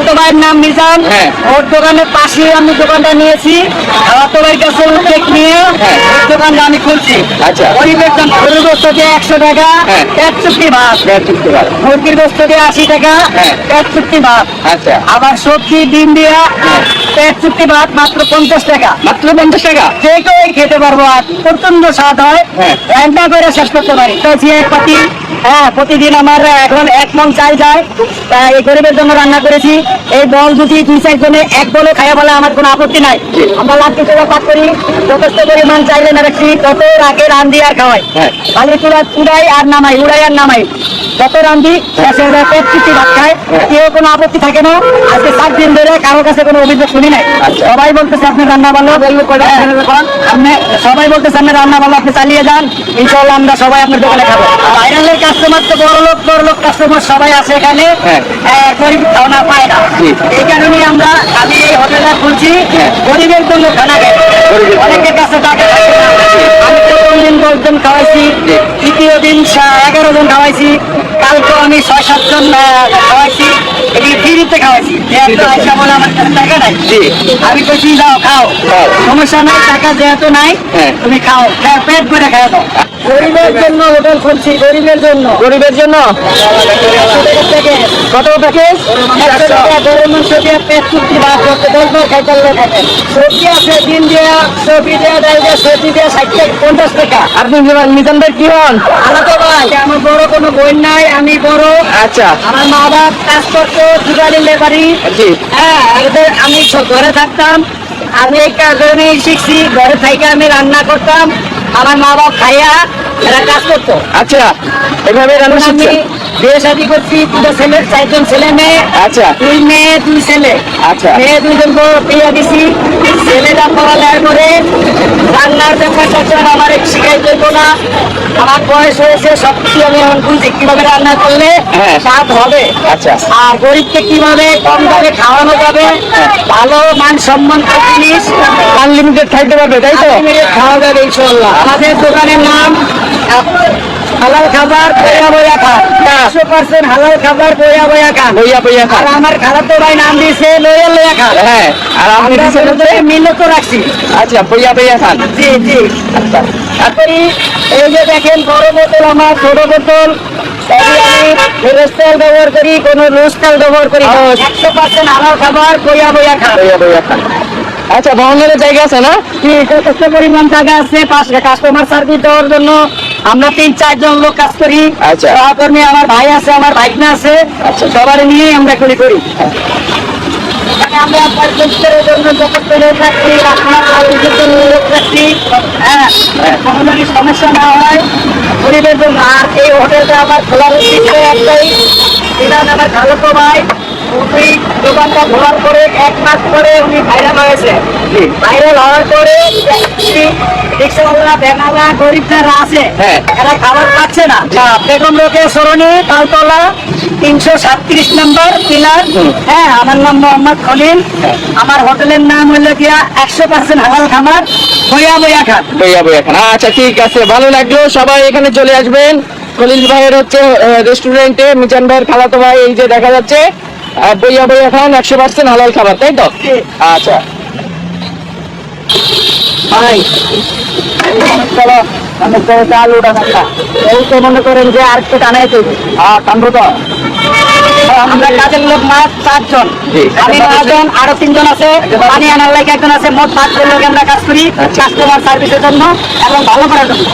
খালাতো ভাইয়ের নাম মিজান। হ্যাঁ। ওর দোকানের পাশে আমি দোকানটা নিয়েছি। ভাইয়ের কাছে নিয়ে হ্যাঁ। ওর দোকানটা আমি খুলছি। আচ্ছা। গরিবের জন্য গরুর গোস্ত দিয়ে একশো টাকা হ্যাঁ। পেট চুক্তি ভাত। ঠিক মুরগির গোস্ত দিয়ে আশি টাকা। পেট চুক্তি ভাত। আচ্ছা। আবার সবজি ডিম দিয়া চুক্তি ভাত মাত্র পঞ্চাশ টাকা। মাত্র পঞ্চাশ টাকা? যে কেউ খেতে পারব আর প্রচণ্ড স্বাদ হয়। হ্যাঁ। রান্না করে শেষ করতে পারি। তো যে পাতি হ্যাঁ প্রতিদিন আমার এখন এক মন চাই যায়। এই গরিবের জন্য রান্না করেছি। এই বল যদি দুই চার জনে এক বলে খাইয়া বলে আমার কোনো আপত্তি নাই। আমরা লাঠি টাকা পাক করি যথেষ্ট পরিমাণ চাইলে না রাখছি তত রাখে রান দিয়ে আর খাওয়াই। হ্যাঁ। খালি তুলা উড়াই আর নামাই উড়াই আর নামাই। যত রান্ধি ওরা পেট ভাত খায়। কেউ কোনো আপত্তি থাকে না। আজকে সাত দিন ধরে কারোর কাছে কোনো অভিযোগ শুনি নাই। আচ্ছা। সবাই বলতেছে আপনি রান্না ভালো হ্যাঁ, আপনি সবাই বলতেছে আপনি রান্না ভালো আপনি চালিয়ে যান। ইনশাল্লাহ আমরা সবাই আপনার দোকানে খাব। বাইরের কাস্টমার তো বড় লোক বড় লোক কাস্টমার সবাই আছে এখানে। হ্যাঁ। হ্যাঁ, গরিব খাওয়া পায়। এই কারণে আমরা আমি এই হোটেলটা খুলছি হ্যাঁ। গরিবের জন্য খানা খাই। অনেকের কাছে টাকা থাকে না। আমি প্রথম দিন দশ খাওয়াইছি। তৃতীয় দিন এগারো জন খাওয়াইছি। কালকে আমি ছয় সাতজন খাওয়াইছি। এগুলি ফ্রিতে খাওয়াইছি। বলে আমার কাছে টাকা নাই। আমি কইছি যাও খাও। খাও। সমস্যা নাই টাকা যেহেতু নাই হ্যাঁ। তুমি খাও। পেট করে দাও গরিবের জন্য হোটেল খুলছি গরিবের জন্য। গরিবের জন্য? কত প্যাকেজ একশো টাকা গরুর মাংস দিয়ে পেট চুক্তি ভাত করতে দশ বার সবজি আছে ডিম দেওয়া সবজি দেওয়া ডাল দেওয়া সবজি দেওয়া ষাট টাকা পঞ্চাশ টাকা। আপনি মিজান ভাই কি হন? আলাদা ভাই আমার বড় কোনো বই নাই আমি বড়। আচ্ছা। আমার মা বাপ কাজ করতো জুগালি লেবারি। হ্যাঁ আমি ঘরে থাকতাম আমি এই কারণে শিখছি ঘরে থেকে আমি রান্না করতাম। আমার মা বাপ খাইয়া এরা কাজ করতো। আচ্ছা এভাবে রান্না শিখছেন? বিয়ে শাদী করছি দুটো ছেলে চারজন ছেলে মেয়ে। আচ্ছা। দুই মেয়ে দুই ছেলে। আচ্ছা। মেয়ে দুইজন বিয়ে দিছি। ছেলেটা পড়ালেখা করে রান্নার ব্যাপারটা তো আমার শিখাই দেবো না। আমার বয়স হয়েছে সব কিছু আমি এখন বুঝি। কীভাবে রান্না করলে হ্যাঁ। স্বাদ হবে? আচ্ছা। আর গরিবকে কীভাবে কম দামে খাওয়ানো যাবে? ভালো মান সম্মান জিনিস। আনলিমিটেড খাইতে পারবে তাই তো? খাওয়া যাবে ইনশাল্লাহ আমাদের দোকানের নাম হালাল খাবার বইয়া বইয়া খান একশো পার্সেন্ট হালাল খাবার বইয়া বইয়া খান বইয়া বইয়া আর খান আমার খালাতো ভাই নাম দিয়েছে লইয়া লইয়া খান হ্যাঁ আর আপনি আমরা দুজনে মিলত রাখছি। আচ্ছা বইয়া বইয়া খান। জি জি। আচ্ছা। তারপরে এই যে দেখেন বড় বোতল আমার ছোট বোতল। ব্যবহার করি কোনো লুজ তেল ব্যবহার করি একশো পার্সেন্ট হালাল খাবার বইয়া বইয়া খান বইয়া বইয়া খান আচ্ছা ভ্রমণের জায়গা আছে না? যথেষ্ট পরিমাণ জায়গা আছে। পাশে কাস্টমার সার্ভিস দেওয়ার জন্য আমরা তিন চারজন লোক কাজ করি। আচ্ছা। সহকর্মী আমার ভাই আছে আমার ভাইকনা আছে। আচ্ছা। সবার নিয়ে আমরা করি। করি এখানে আমরা পরিষ্কারের জন্য যথেষ্ট লোক রাখছি আপনার সার্ভিসের জন্য লোক রাখছি। হ্যাঁ কোনো সমস্যা না হয় জন্য। আর এই হোটেলটা আমার খোলার উদ্দেশ্য একটাই। এটা আমার ভালো তো ভাই উনি দোকানটা খোলার পরে এক মাস পরে উনি ভাইরাল হয়েছে। ভাইরাল হওয়ার পরে রিক্সাওয়ালা বেনালা গরিব যারা আছে। হ্যাঁ। এরা খাবার পাচ্ছে না। বেগম রোকে সরণি তালতলা তিনশো সাতত্রিশ নম্বর পিলার। হ্যাঁ আমার নাম মোহাম্মদ খলিল। আমার হোটেলের নাম হলো গিয়া একশো পার্সেন্ট হালাল খামার বইয়া বইয়া খান বইয়া বইয়া খান। আচ্ছা ঠিক আছে ভালো লাগল। সবাই এখানে চলে আসবেন। খলিল ভাইয়ের হচ্ছে রেস্টুরেন্টে মিজান ভাইয়ের খালাতো ভাই এই যে দেখা যাচ্ছে। বইয়া বইয়া খান একশো পার্সেন্ট হালাল খাবার তাই তো? আচ্ছা। মনে করেন যে আর একটু টানাই চলবে তো। আমরা কাজের লোক মাত্র চারজন। আমি আরও তিনজন আছে। পানি আনার লাগে একজন আছে। মোট পাঁচজন লোক আমরা কাজ করি কাস্টমার সার্ভিসের জন্য এবং ভালো করার জন্য।